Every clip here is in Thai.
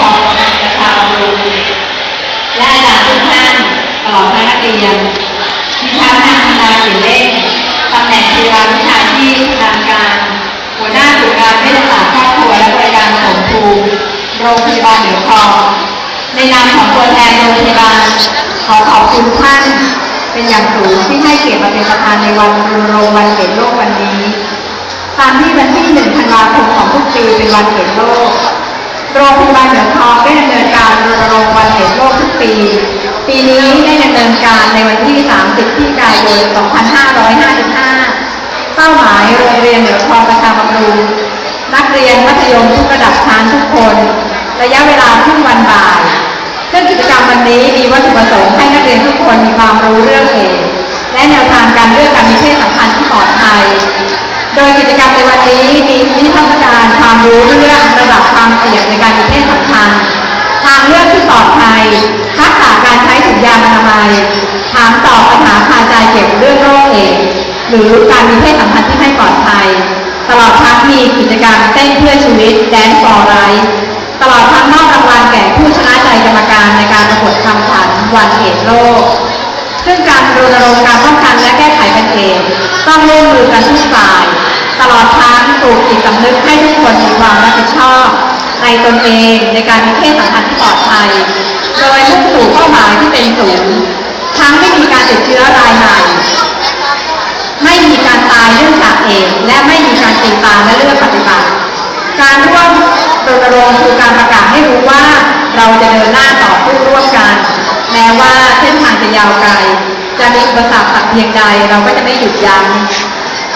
ของประชาชนและอาจารย์ทุกท่านตลอดทั้งนักเรียนดิฉันนางธนาสินเล่นตำแหน่งพยาบาวิชาชีพทางการ หัวหน้าศูนย์การเวชศาสตร์ครอบครัวและบริการสมภูมิโรงพยาบาลเหนือคลองในนามของตัวแทนโรงพยาบาลขอขอบคุณท่านเป็นอย่างสูงที่ให้เกียรติมาเป็นประธานในวันรณรงค์วันเด็กโลกวันนี้ตามที่วันที่1ธันวาคมของทุกปีเป็นวันเด็กโลก โรงพยาบาลเหนือทองได้ดำเนินการรณรงค์วันเด็กโลกทุกปี ปีนี้ได้ดำเนินการในวันที่ 30พฤศจิกายน 2555 เป้าหมายโรงเรียนเหนือคลองประชาบำรุงนักเรียนมัธยมทุกระดับชั้นทุกคน ระยะเวลาครึ่งวันบ่ายซึ่งกิจกรรมวันนี้มีวัตถุประสงค์ให้นักเรียนทุกคนมีความรู้เรื่องเอดส์และแนวทางการเลือกการมีเพศสัมพันธ์ที่ปลอดภัย โดยกิจกรรมในวันนี้มีนิทรรศการความรู้เรื่องระดับความเสี่ยงในการมีเพศสัมพันธ์ทางเลือกที่ปลอดภัยทักษะการใช้ถุงยางอนามัยถามตอบปัญหาคาใจเกี่ยวกับเรื่องโรคเอดส์หรือการมีเพศสัมพันธ์ที่ไม่ปลอดภัย ตลอดทั้งมีกิจกรรมเต้นเพื่อชีวิตแดนฟอร์ไรตลอดทั้งมอบรางวัลแก่ผู้ชนะใจกรรมการในการประกวดคำขวัญวันเอดโลก ซึ่งการรณรงค์การป้องกันและแก้ไขปัญหาต้องร่วมมือกันทุกฝ่าย ตลอดทั้งปลูกจิตสำนึกให้ทุกคนมีความรับผิดชอบ ในตนเองในการมีเพศสัมพันธ์ที่ปลอดภัย โดยมุ่งสู่เป้าหมายที่เป็นศูนย์ทั้งไม่มีการติดเชื้อรายใหม่ไม่มีการตายเนื่องจากเอดส์และไม่มีการตีตาและเลือกปฏิบัติ การร่วมรณรงค์คือการประกาศให้รู้ว่าเราจะเดินหน้าต่อสู้ร่วมกัน แม้ว่าเส้นทางจะยาวไกล จะมีอุปสรรคสักเพียงใดเราก็จะไม่หยุดยัง้ง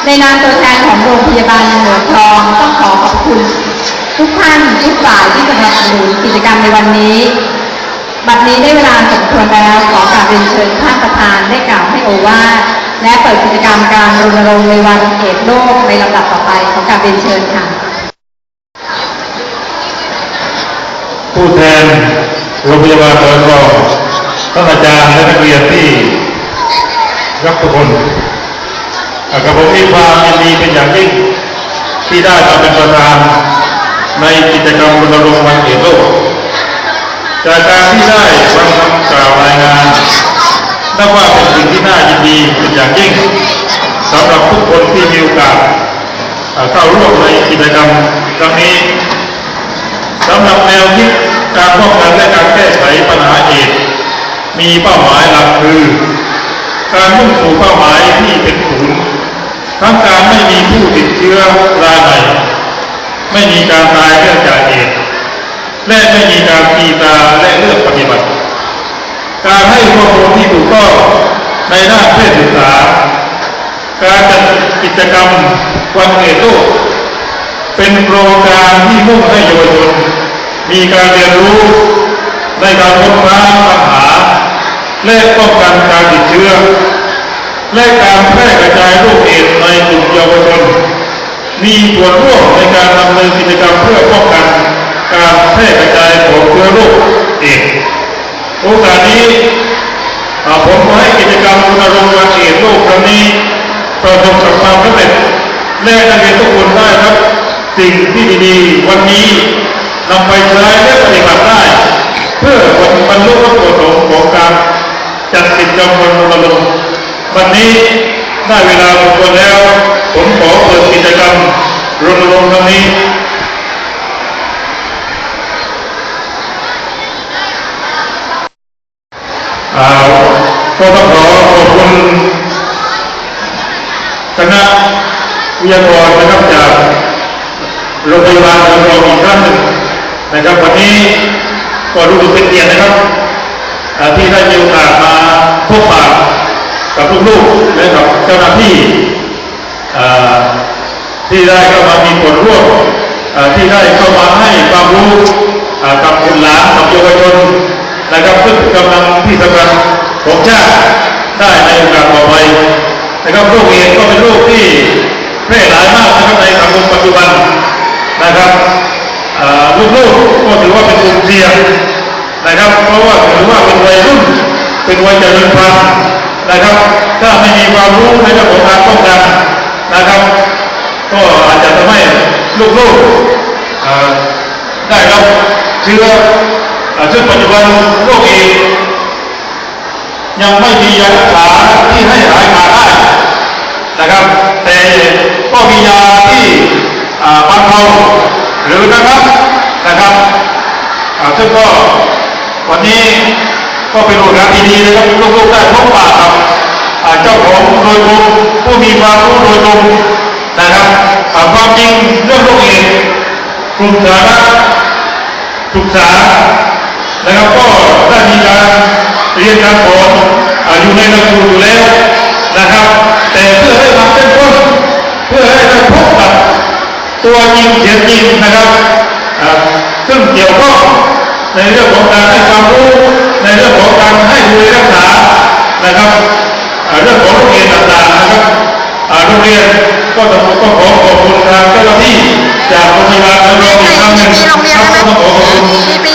ในนามตัวแทนของโรงพยาบาลเหนือทองต้องขอขอบคุณ ทุกท่านทุกฝ่ายที่สนับสนุนกิจกรรมในวันนี้ บัดนี้ได้เวลาสมควรแล้วขอกราบเรียนเชิญท่านประธานได้กล่าวให้โอวาทและเปิดกิจกรรมการรณรงค์ในวันเอดโลกในลำดับต่อไปขอกราบเรียนเชิญค่ะ ผู้แทนโรงพยาบาลเมืองทองท่านอาจารย์และนักเรียนที่รักทุกคน อะกับผมมีความยินดีเป็นอย่างยิ่งที่ได้มาเป็นประธานในกิจกรรมรณรงค์วันเอดโลกจากการที่ได้ฟังคำกล่าวรายงานนับว่าเป็นสิ่งที่น่ายินดีเป็นอย่างยิ่งสำหรับทุกคนที่มีโอกาสเข้าร่วมในกิจกรรมครั้งนี้สำหรับแนวคิดการป้องกันและการแก้ไขปัญหาเอดมีเป้าหมายหลักคือ การมุ่งสู่เป้าหมายที่เป็นศูนย์ ทั้งการไม่มีผู้ติดเชื้อรายใหม่ไม่มีการตายเนื่องจากเอดส์และไม่มีการตีตาและเลือกปฏิบัติ การให้ข้อมูลที่ถูกต้องในด้านเพศศึกษา การจัดกิจกรรมวันเอดส์โลกเป็นโครงการที่มุ่งให้เยาวชนมีการเรียนรู้ในการค้นคว้าปัญหาและป้องกันการติดเชื้อ และการแพร่กระจายโรคเอดส์ในกลุ่มเยาวชน มีส่วนร่วมในการดำเนินกิจกรรมเพื่อป้องกัน การแพร่กระจายของเชื้อโรคเอดส์โอกาสนี้ผมขอให้กิจกรรมรณรงค์วันเอดส์โลกครั้งนี้ประสบกับความสำเร็จและนักเรียนทุกคนได้ครับ สิ่งที่ดีๆ วันนี้นำไปใช้และปฏิบัติได้ เพื่อบรรลุวัตถุประสงค์ของการจัดกิจกรรมวันรณรงค์ วันนี้ได้เวลาสมควรแล้ว ผมขอเปิดกิจกรรมรณรงค์ครั้งนี้อ่าก็ต้องขอขอบคุณคณะวิทยากรนะครับจากโรงพยาบาลเมืองอีกท่านหนึ่งนะครับวันนี้ก็รู้สึกเป็นเกียรตินะครับที่ได้มีโอกาสมาพบปะ ลูกๆและกับเจ้าหน้าที่ที่ได้เข้ามามีส่วนร่วมที่ได้เข้ามาให้ความรู้กับบุตรหลานกับเยาวชนนะครับซึ่งกำลังที่สำคัญของชาติได้ในโอกาสต่อไปนะครับโรคเอดก็เป็นโรคที่แพร่หลายมากนะครับในสังคมปัจจุบันนะครับลูกๆก็ถือว่าเป็นกลุ่มเสี่ยงนะครับ เพราะว่าถือว่าเป็นวัยรุ่น เป็นวัยเจริญพันธุ์ นะครับ ถ้าไม่มีความรู้ในเรื่องของการป้องกันนะครับ ก็อาจจะทำให้ลูกๆได้รับเชื้ออ่าซึ่งปัจจุบันโรคเอดยังไม่มียารักษาที่ให้หายขาดได้นะครับ แต่ก็มียาที่บรรเทาหรือนะครับนะครับซึ่งก็วันนี้ ก็เป็นโอกาสที่ดีนะครับลูกๆได้พบปะกับเจ้าของโดยตรงผู้มีความรู้โดยตรงนะครับความจริงเรื่องโรคเอดส์กลุ่มสารณศึกษานะครับก็ได้มีการเรียนการสอนอยู่ในหลักสูตรอยู่แล้วนะครับ แต่เพื่อให้มาเป็นต้นเพื่อให้ได้พบกับตัวจริงเสียงจริงนะครับซึ่งเกี่ยวข้อง ในเรื่องของการให้ความรู้ในเรื่องของการให้ดูแลรักษานะครับอ่าเรื่องของโรงเรียนต่างๆนะครับอ่าโรงเรียนก็ต้องก็ขอขอบคุณทางเจ้าหน้าที่จากโรงพยาบาลระยองอีกครั้งหนึ่งมีโรงเรียนครับได้ไหมก็ต้องขอขอบคุณมีปี